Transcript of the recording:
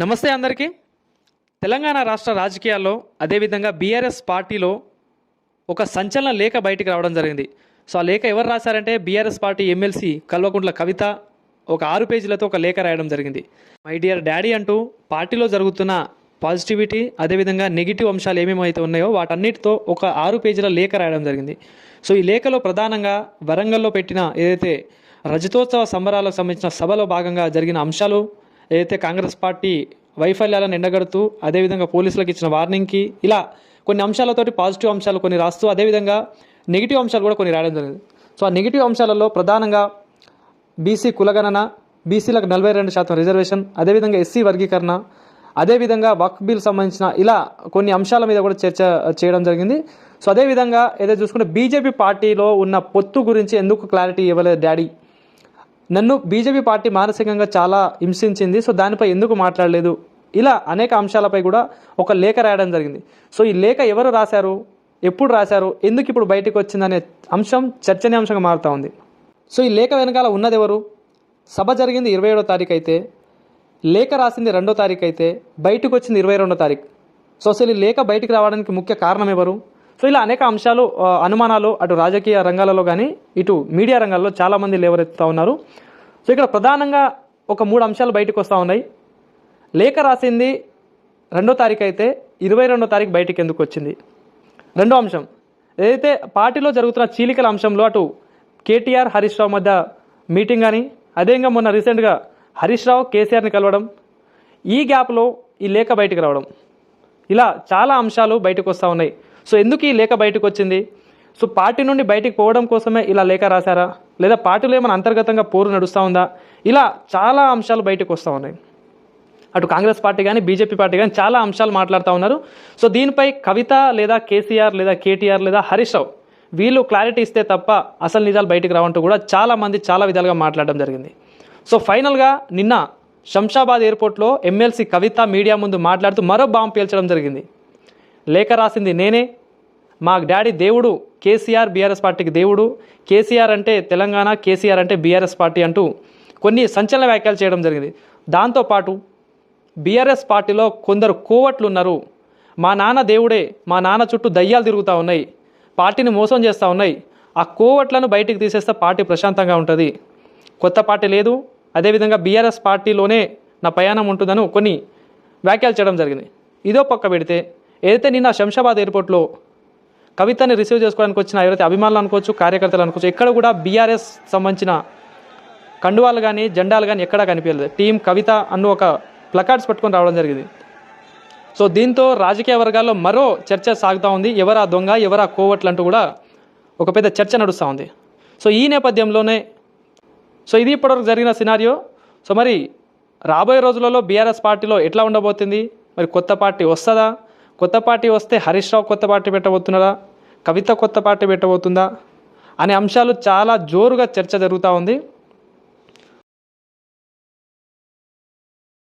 నమస్తే అందరికీ. తెలంగాణ రాష్ట్ర రాజకీయాల్లో అదేవిధంగా బీఆర్ఎస్ పార్టీలో ఒక సంచలన లేఖ బయటికి రావడం జరిగింది. సో ఆ లేఖ ఎవరు రాశారంటే BRS party MLC Kalvakuntla Kavitha ఒక ఆరు పేజీలతో ఒక లేఖ రాయడం జరిగింది. మై డియర్ డాడీ అంటూ పార్టీలో జరుగుతున్న పాజిటివిటీ అదేవిధంగా నెగిటివ్ అంశాలు ఏమేమైతే ఉన్నాయో వాటన్నిటితో ఒక ఆరు పేజీల లేఖ రాయడం జరిగింది. సో ఈ లేఖలో ప్రధానంగా వరంగల్లో పెట్టిన ఏదైతే రజతోత్సవ సంబరాలకు సంబంధించిన సభలో భాగంగా జరిగిన అంశాలు ఏదైతే కాంగ్రెస్ పార్టీ వైఫల్యాలను ఎండగడుతూ అదేవిధంగా పోలీసులకు ఇచ్చిన వార్నింగ్కి ఇలా కొన్ని అంశాలతోటి పాజిటివ్ అంశాలు కొన్ని రాస్తూ అదేవిధంగా నెగిటివ్ అంశాలు కూడా కొన్ని రాయడం జరిగింది. సో ఆ నెగిటివ్ అంశాలలో ప్రధానంగా బీసీ కులగణన బీసీలకు నలభై రెండు శాతం రిజర్వేషన్ అదేవిధంగా ఎస్సీ వర్గీకరణ అదేవిధంగా వక్ బిల్ సంబంధించిన ఇలా కొన్ని అంశాల మీద కూడా చర్చ చేయడం జరిగింది. సో అదేవిధంగా ఏదైతే చూసుకుంటే బీజేపీ పార్టీలో ఉన్న పొత్తు గురించి ఎందుకు క్లారిటీ ఇవ్వలేదు డాడీ? నన్ను బీజేపీ పార్టీ మానసికంగా చాలా హింసించింది. సో దానిపై ఎందుకు మాట్లాడలేదు? ఇలా అనేక అంశాలపై కూడా ఒక లేఖ రాయడం జరిగింది. సో ఈ లేఖ ఎవరు రాశారు? ఎప్పుడు రాశారు? ఎందుకు ఇప్పుడు బయటకు వచ్చిందనే అంశం చర్చనీయాంశంగా మారుతూ ఉంది. సో ఈ లేఖ వెనకాల ఉన్నది ఎవరు? సభ జరిగింది ఇరవై ఏడో తారీఖు అయితే లేఖ రాసింది రెండో తారీఖు అయితే బయటకు వచ్చింది ఇరవై రెండో తారీఖు. సో అసలు ఈ లేఖ బయటకు రావడానికి ముఖ్య కారణం ఎవరు? సో ఇలా అనేక అంశాలు అనుమానాలు అటు రాజకీయ రంగాలలో కానీ ఇటు మీడియా రంగాల్లో చాలామంది లేవరెత్తుతూ ఉన్నారు. సో ఇక్కడ ప్రధానంగా ఒక మూడు అంశాలు బయటకు వస్తూ ఉన్నాయి. లేఖ రాసింది రెండో తారీఖు అయితే ఇరవై రెండో తారీఖు బయటికి ఎందుకు వచ్చింది? రెండో అంశం ఏదైతే పార్టీలో జరుగుతున్న చీలికల అంశంలో అటు కేటీఆర్ హరీష్ రావు మధ్య మీటింగ్ కానీ అదేవిధంగా మొన్న రీసెంట్గా హరీష్ రావు కేసీఆర్ని కలవడం ఈ గ్యాప్లో ఈ లేఖ బయటికి రావడం. ఇలా చాలా అంశాలు బయటకు వస్తూ ఉన్నాయి. సో ఎందుకు ఈ లేఖ బయటకు వచ్చింది? సో పార్టీ నుండి బయటికి పోవడం కోసమే ఇలా లేఖ రాశారా? లేదా పార్టీలో ఏమైనా అంతర్గతంగా పోరు నడుస్తూ ఉందా? ఇలా చాలా అంశాలు బయటకు వస్తూ ఉన్నాయి. అటు కాంగ్రెస్ పార్టీ కానీ బీజేపీ పార్టీ కానీ చాలా అంశాలు మాట్లాడుతూ ఉన్నారు. సో దీనిపై కవిత లేదా కేసీఆర్ లేదా కేటీఆర్ లేదా హరీష్ రావు వీళ్ళు క్లారిటీ ఇస్తే తప్ప అసలు నిజాలు బయటకు రావంటూ కూడా చాలామంది చాలా విధాలుగా మాట్లాడడం జరిగింది. సో ఫైనల్గా నిన్న శంషాబాద్ ఎయిర్పోర్ట్లో ఎమ్మెల్సీ కవిత మీడియా ముందు మాట్లాడుతూ మరో బాంబు పేల్చడం జరిగింది. లేఖ రాసింది నేనే. మా డాడీ దేవుడు కేసీఆర్ బీఆర్ఎస్ పార్టీకి దేవుడు. కేసీఆర్ అంటే తెలంగాణ కేసీఆర్ అంటే బీఆర్ఎస్ పార్టీ అంటూ కొన్ని సంచలన వ్యాఖ్యలు చేయడం జరిగింది. దాంతోపాటు బీఆర్ఎస్ పార్టీలో కొందరు కోవట్లు ఉన్నారు మా నాన్న దేవుడే మా నాన్న చుట్టూ దయ్యాలు తిరుగుతూ ఉన్నాయి. పార్టీని మోసం చేస్తూ ఉన్నాయి. ఆ కోవట్లను బయటికి తీసేస్తే పార్టీ ప్రశాంతంగా ఉంటుంది. కొత్త పార్టీ లేదు. అదేవిధంగా బీఆర్ఎస్ పార్టీలోనే నా ప్రయాణం ఉంటుందని కొన్ని వ్యాఖ్యలు చేయడం జరిగింది. ఇదో పక్క పెడితే ఏదైతే నిన్న శంషాబాద్ ఎయిర్పోర్ట్లో కవితని రిసీవ్ చేసుకోవడానికి వచ్చిన ఎవరైతే అభిమానులు అనుకోవచ్చు కార్యకర్తలు అనుకోవచ్చు ఎక్కడ కూడా బీఆర్ఎస్ సంబంధించిన కండువాలు కానీ జెండాలు కానీ ఎక్కడా కనిపించలేదు. టీం కవిత అన్న ఒక ప్లకార్డ్స్ పట్టుకొని రావడం జరిగింది. సో దీంతో రాజకీయ వర్గాల్లో మరో చర్చ సాగుతూ ఉంది. ఎవరా దొంగ ఎవరా కోవట్లు అంటూ కూడా ఒక పెద్ద చర్చ నడుస్తూ ఉంది. సో ఈ నేపథ్యంలోనే సో ఇది ఇప్పటివరకు జరిగిన సినారియో. సో మరి రాబోయే రోజులలో బీఆర్ఎస్ పార్టీలో ఎట్లా ఉండబోతుంది? మరి కొత్త పార్టీ వస్తుందా? కొత్త పార్టీ వస్తే హరీష్ రావు కొత్త పార్టీ పెట్టబోతున్నారా కవిత కొత్త పార్టీ పెట్టబోతుందా? అనే అంశాలు చాలా జోరుగా చర్చ జరుగుతూ ఉంది.